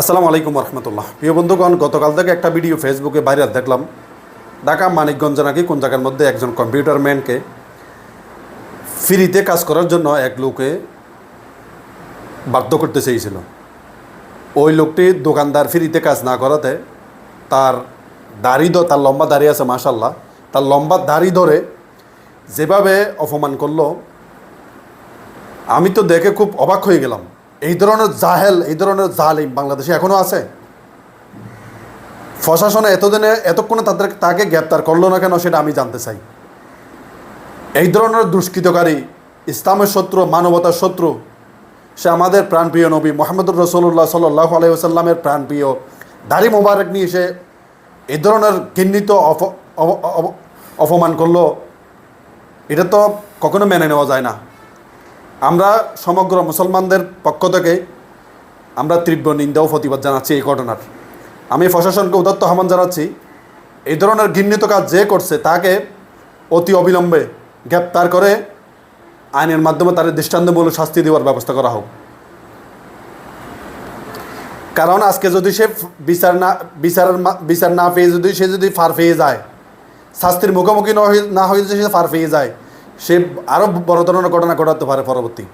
আসসালামু আলাইকুম রহমতুল্লাহ প্রিয় বন্ধুগণ, গতকাল থেকে একটা ভিডিও ফেসবুকে ভাইরাল দেখলাম। ঢাকা, মানিকগঞ্জ নাকি কোন জায়গার মধ্যে একজন কম্পিউটার ম্যানকে ফ্রিতে কাজ করার জন্য এক লোকে বাধ্য করতে চেয়েছিল। ওই লোকটি দোকানদার ফ্রিতে কাজ না করাতে তার দাড়ি দ তার লম্বা দাড়ি আছে মাশাল্লাহ তার লম্বা দাড়ি ধরে যেভাবে অপমান করল, আমি তো দেখে খুব অবাক হয়ে গেলাম। এই ধরনের জাহেল, এই ধরনের জালিম বাংলাদেশে এখনও আছে? প্রশাসনে এতদিনে, এতক্ষণে তাদের, তাকে গ্রেপ্তার করল না কেন সেটা আমি জানতে চাই। এই ধরনের দুষ্কৃতকারী, ইসলামের শত্রু, মানবতার শত্রু, সে আমাদের প্রাণপ্রিয় নবী মোহাম্মদুর রসুল্লাহ সাল্লাহ আলাইসাল্লামের প্রাণপ্রিয়। দাড়ি মোবারক নিয়ে সে এই ধরনের অপ- অপমান করল। এটা তো কখনো মেনে নেওয়া যায় না। আমরা সমগ্র মুসলমানদের পক্ষ থেকে আমরা তীব্র নিন্দা ও প্রতিবাদ জানাচ্ছি এই ঘটনার। আমি প্রশাসনকে উদাত্ত আহ্বান জানাচ্ছি এই ধরনের ঘৃণিত কাজ যে করছে তাকে অতি অবিলম্বে গ্রেপ্তার করে আইনের মাধ্যমে তার দৃষ্টান্তমূলক শাস্তি দেওয়ার ব্যবস্থা করা হোক। কারণ আজকে যদি সে বিচার না বিচারের মা- বিচার না পেয়ে যদি সে যদি ফার পেয়ে যায়, শাস্তির মুখোমুখি না হয়ে না হয়ে যদি সে ফার পেয়ে যায় সে আরও বড় ধরনের ঘটনা ঘটাতে পারে পরবর্তী।